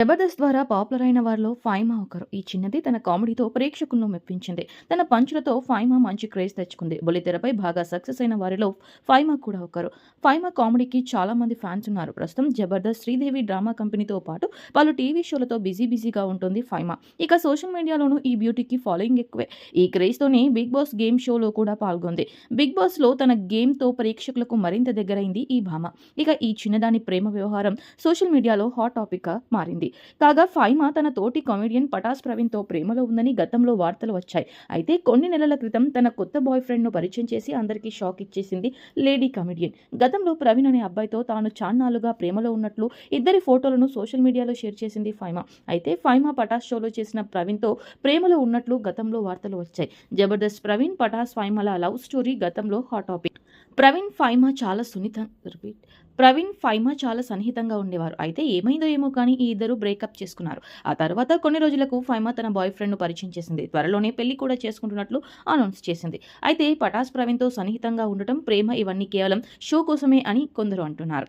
జబర్దస్త్ ద్వారా పాపులర్ అయిన వారిలో ఫైమా ఒకరు. ఈ చిన్నది తన కామెడీతో ప్రేక్షకులను మెప్పించింది. తన పంచులతో ఫైమా మంచి క్రేజ్ తెచ్చుకుంది. బుల్లితెరపై బాగా సక్సెస్ అయిన వారిలో ఫైమా కూడా ఒకరు. ఫైమా కామెడీకి చాలా మంది ఫ్యాన్స్ ఉన్నారు. ప్రస్తుతం జబర్దస్త్ శ్రీదేవి డ్రామా కంపెనీతో పాటు పలు టీవీ షోలతో బిజీ బిజీగా ఉంటుంది ఫైమా. ఇక సోషల్ మీడియాలోనూ ఈ బ్యూటీకి ఫాలోయింగ్ ఎక్కువే. ఈ క్రేజ్తోనే బిగ్ బాస్ గేమ్ షోలో కూడా పాల్గొంది. బిగ్ బాస్లో తన గేమ్తో ప్రేక్షకులకు మరింత దగ్గరైంది ఈ భామ. ఇక ఈ చిన్నదాని ప్రేమ వ్యవహారం సోషల్ మీడియాలో హాట్ టాపిక్గా మారింది. కాగా ఫైమా తన తోటి కామెడియన్ పటాస్ ప్రవీణ్తో ప్రేమలో ఉందని గతంలో వార్తలు వచ్చాయి. అయితే కొన్ని నెలల క్రితం తన కొత్త బాయ్ ఫ్రెండ్ను పరిచయం చేసి అందరికీ షాక్ ఇచ్చేసింది లేడీ కామెడియన్. గతంలో ప్రవీణ్ అనే అబ్బాయితో తాను చాన్నాలుగా ప్రేమలో ఉన్నట్లు ఇద్దరి ఫోటోలను సోషల్ మీడియాలో షేర్ చేసింది ఫైమా. అయితే ఫైమా పటాస్ షోలో చేసిన ప్రవీణ్తో ప్రేమలో ఉన్నట్లు గతంలో వార్తలు వచ్చాయి. జబర్దస్త్ ప్రవీణ్ పటాస్ ఫైమల లవ్ స్టోరీ గతంలో హాట్ టాపిక్. ప్రవీణ్ ఫైమా చాలా సున్నిత రిపీట్. ప్రవీణ్ ఫైమా చాలా సన్నిహితంగా ఉండేవారు. అయితే ఏమైందో ఏమో కానీ ఈ ఇద్దరు బ్రేకప్ చేసుకున్నారు. ఆ తర్వాత కొన్ని రోజులకు ఫైమా తన బాయ్ ఫ్రెండ్ను పరిచయం చేసింది. త్వరలోనే పెళ్ళి కూడా చేసుకుంటున్నట్లు అనౌన్స్ చేసింది. అయితే పటాస్ ప్రవీణ్తో సన్నిహితంగా ఉండటం ప్రేమ ఇవన్నీ కేవలం షో కోసమే అని కొందరు అంటున్నారు.